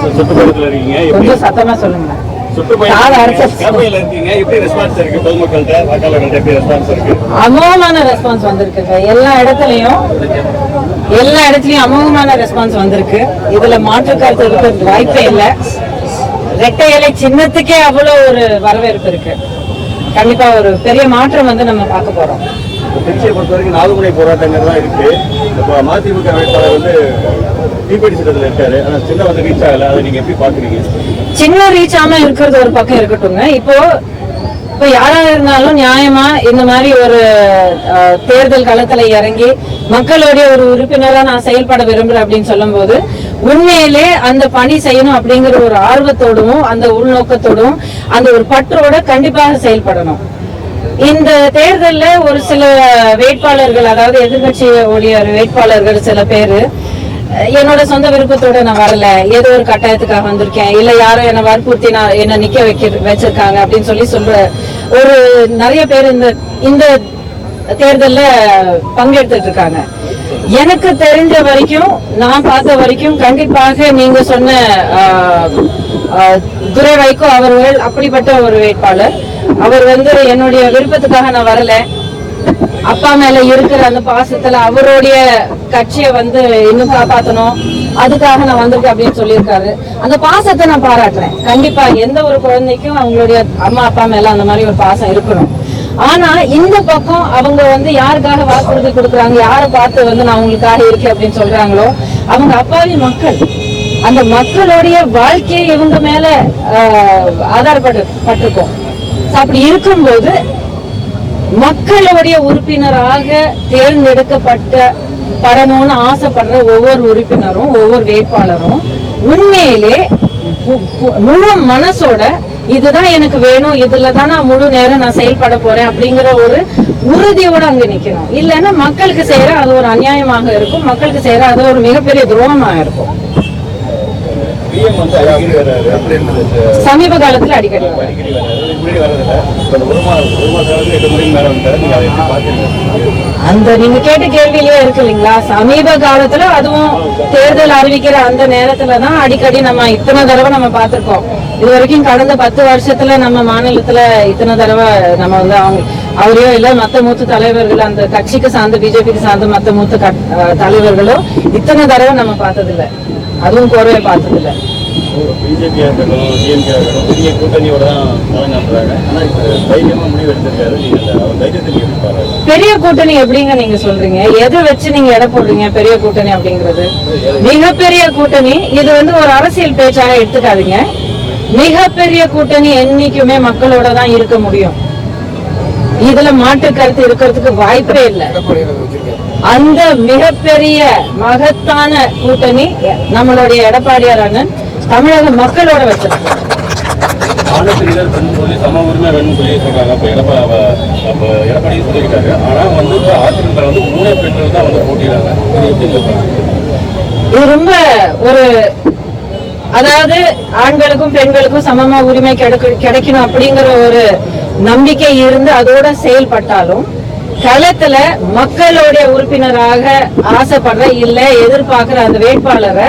சு- சுற்றுப்பயணத்துல இருக்கீங்க எப்படி கொஞ்சம் சத்தமா சொல்லுங்க அமோகமான ரெஸ்பான்ஸ் வந்திருக்குங்க எல்லா இடத்துலயும் எல்லா இடத்துலயும் அமோகமான ரெஸ்பான்ஸ் வந்திருக்கு. இதுல மாற்று கருத்து வாய்ப்பே இல்ல. ரெட்டை இலை சின்னத்துக்கே அவ்வளவு ஒரு வரவேற்பு இருக்கு. கண்டிப்பா ஒரு பெரிய மாற்றம் வந்து நம்ம பார்க்க போறோம். திருச்சியை பொறுத்த வரைக்கும் நாலு முனை போராட்டங்கள் தான் இருக்கு மதிமுக வேட்பாளர் வந்து இருக்காரு. ஆனா சின்ன வந்து ரீச் ஆகல. அதை நீங்க எப்படி பாக்குறீங்க சின்ன ரீச் ஆம இருக்கிறது ஒரு பக்கம் இருக்கட்டுங்க இப்போ இப்போ யாரா இருந்தாலும் நியாயமா இந்த மாதிரி ஒரு தேர்தல் களத்துல இறங்கி மக்களுடைய ஒரு உறுப்பினரா நான் செயல்பட விரும்புறேன் அப்படின்னு சொல்லும்போது உண்மையிலே அந்த பணி செய்யணும் அப்படிங்கிற ஒரு ஆர்வத்தோடும் அந்த உள்நோக்கத்தோடும் அந்த ஒரு பற்றோட கண்டிப்பாக செயல்படணும். இந்த தேர்தல்ல ஒரு சில வேட்பாளர்கள் அதாவது எதிர்கட்சியுடைய வேட்பாளர்கள் சில பேரு என்னோட சொந்த விருப்பத்தோட நான் வரல. ஏதோ ஒரு கட்டாயத்துக்காக வந்திருக்கேன். இல்ல யாரோ என்ன வற்புறுத்தி நான் என்ன நிக்க வைக்க வச்சிருக்காங்க அப்படின்னு சொல்லி சொல்ற ஒரு நிறைய பேர் இந்த இந்த தேர்தல்ல பங்கெடுத்துட்டு இருக்காங்க எனக்கு தெரிஞ்ச வரைக்கும் நான் பார்த்த வரைக்கும் கண்டிப்பாக நீங்க சொன்ன துரை வைகோ அவர்கள் அப்படிப்பட்ட ஒரு வேட்பாளர். அவர் வந்து என்னுடைய விருப்பத்துக்காக நான் வரல. அப்பா மேல இருக்கிற அந்த பாசத்துல அவருடைய கட்சியை வந்து இன்னும் காப்பாத்தணும். அதுக்காக நான் வந்திருக்கேன் அப்படின்னு சொல்லியிருக்காரு. அந்த பாசத்தை நான் பாராட்டுறேன். கண்டிப்பா எந்த ஒரு குழந்தைக்கும் அவங்களுடைய அம்மா அப்பா மேல அந்த மாதிரி ஒரு பாசம் இருக்கணும். ஆனா இந்த பக்கம் அவங்க வந்து யாருக்காக வாக்குறுதி கொடுக்குறாங்க யாரை பார்த்து வந்து நான் உங்களுக்காக இருக்கேன் அப்படின்னு சொல்றாங்களோ அவங்க அப்பாவி மக்கள். அந்த மக்களுடைய வாழ்க்கையை இவங்க மேல ஆஹ், ஆதாரப்பட்டு பட்டிருக்கோம். அப்படி இருக்கும்போது மக்களுடைய உறுப்பினராக தேர்ந்தெடுக்கப்பட்ட படணும்னு ஆசைப்படுற ஒவ்வொரு உறுப்பினரும் ஒவ்வொரு வேட்பாளரும் உண்மையிலே முழு மனசோட இதுதான் எனக்கு வேணும் இதுல தான் நான் முழு நேரம் நான் செயல்பட போறேன் அப்படிங்கிற ஒரு உறுதியோட அங்க நிக்கணும். இல்லைன்னா மக்களுக்கு செய்யற அது ஒரு அநியாயமாக இருக்கும் மக்களுக்கு செய்யற அது ஒரு மிகப்பெரிய துரோகமா இருக்கும். சமீப காலத்துல அடிக்கடி அந்த நீங்க கேட்ட கேள்வியிலேயே இருக்கு இல்லைங்களா? சமீப காலத்துல அதுவும் தேர்தல் அறிவிக்கிற அந்த நேரத்துல தான் அடிக்கடி நம்ம இத்தனை தடவை நம்ம பார்த்திருக்கோம். இது வரைக்கும் கடந்த பத்து வருஷத்துல நம்ம மாநிலத்துல இத்தனை தடவை நம்ம வந்து அவங்க அவரையோ இல்ல மத்த மூத்த தலைவர்கள் அந்த கட்சிக்கு சார்ந்த பிஜேபிக்கு சார்ந்த மத்த மூத்த தலைவர்களோ இத்தனை தடவை நம்ம பார்த்தது அதுவும் கோரவே பார்த்தது பிஜேபி இருக்கட்டும் டிஎம்கே இருக்கட்டும் பெரிய கூட்டணியோட தான் தலைநாட்டுறாங்க ஆனா இப்போ தைரியமா முடிவு எடுத்திருக்காரு நீங்க. அவர் தைரியத்தை எப்படி பாருங்க பெரிய கூட்டணி எப்படிங்க நீங்க சொல்றீங்க? எதை வச்சு நீங்க எடை போடுறீங்க பெரிய கூட்டணி அப்படிங்கிறது? மிகப்பெரிய கூட்டணி இது வந்து ஒரு அரசியல் பேச்சாக எடுத்துக்காதீங்க. மிகப்பெரிய கூட்டணி என்னைக்குமே மக்களோட தான் இருக்க முடியும். இதுல மாற்று கருத்து இருக்கிறதுக்கு வாய்ப்பே இல்லை. அந்த மிகப்பெரிய மகத்தான கூட்டணி நம்மளுடைய எடப்பாடியார் அண்ணன் தமிழக மக்களோட வச்சிருக்கோம். ஆணுக்கு நிகர் பெண் சொல்லி சம உரிமை வேணும்னு சொல்லி சொல்றாங்க அப்ப எடப்பா அப்ப எடப்பாடி சொல்லியிருக்காரு. ஆனா வந்து இப்ப அதிமுக வந்து மூணே பெண்கள் தான் வந்து போட்டியிடாங்க இது எப்படி நீங்க பாக்குறீங்க? இது ரொம்ப ஒரு அதாவது ஆண்களுக்கும் பெண்களுக்கும் சமமா உரிமை கிடைக்க கிடைக்கணும் அப்படிங்கிற ஒரு நம்பிக்கை இருந்து அதோட செயல்பட்டாலும் களத்துல மக்களுடைய உறுப்பினராக ஆசைப்படுற இல்ல எதிர்பார்க்கிற அந்த வேட்பாளரை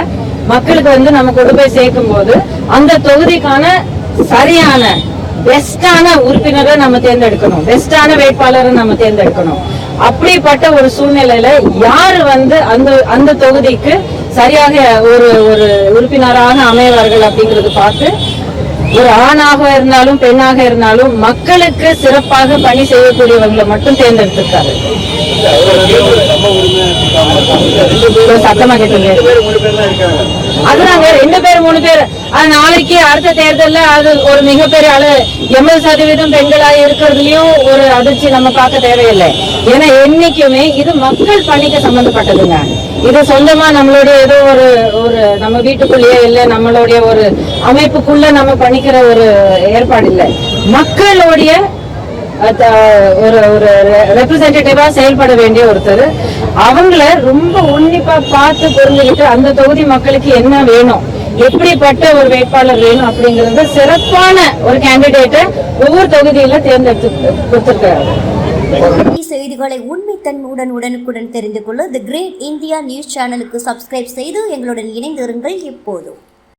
மக்களுக்கு வந்து நம்ம கொண்டு போய் சேர்க்கும் போது அந்த தொகுதிக்கான சரியான பெஸ்டான உறுப்பினரை நம்ம தேர்ந்தெடுக்கணும். பெஸ்டான வேட்பாளரை நம்ம தேர்ந்தெடுக்கணும். அப்படிப்பட்ட ஒரு சூழ்நிலையில யாரு வந்து அந்த அந்த தொகுதிக்கு சரியாக ஒரு ஒரு உறுப்பினராக அமைவார்கள் அப்படிங்கறது பார்த்து ஒரு ஆணாக இருந்தாலும் பெண்ணாக இருந்தாலும் மக்களுக்கு சிறப்பாக பணி செய்யக்கூடியவங்களை மட்டும் தேர்ந்தெடுத்திருக்காரு. சத்தமா கேட்டுங்க. ரெண்டு பேரும் மூணு ரெண்டு பேர் மூணு பேர் அது நாளைக்கு அடுத்த தேர்தல்ல அது ஒரு மிகப்பெரிய அளவு எண்பது சதவீதம் பெண்களா இருக்கிறதுலயும் ஒரு அதிர்ச்சி நம்ம பார்க்க தேவையில்லை. ஏன்னா என்னைக்குமே இது மக்கள் பணிக்கு சம்பந்தப்பட்டதுங்க. இது சொந்தமா நம்மளுடைய ஏதோ ஒரு ஒரு நம்ம வீட்டுக்குள்ளேயே இல்ல நம்மளுடைய ஒரு அமைப்புக்குள்ள நம்ம பண்ணிக்கிற ஒரு ஏற்பாடு இல்லை. மக்களுடைய ஒரு ஒரு ரெப்ரசன்டேட்டிவா செயல்பட வேண்டிய ஒருத்தர். அவங்கள ரொம்ப உன்னிப்பா பார்த்து புரிஞ்சுக்கிட்டு அந்த தொகுதி மக்களுக்கு என்ன வேணும் எப்படிப்பட்ட ஒரு வேட்பாளர் வேணும் அப்படிங்கறது சிறப்பான ஒரு கேண்டிடேட்டை ஒவ்வொரு தொகுதியில தேர்ந்தெடுத்து கொடுத்திருக்காரு. செய்திகளை உண்மைத்தன்மையுடன் உடனுக்குடன் தெரிந்து கொள்ள தி கிரேட் இந்தியா நியூஸ் சேனலுக்கு சப்ஸ்கிரைப் செய்து எங்களுடன் இணைந்திருங்கள் எப்போதும்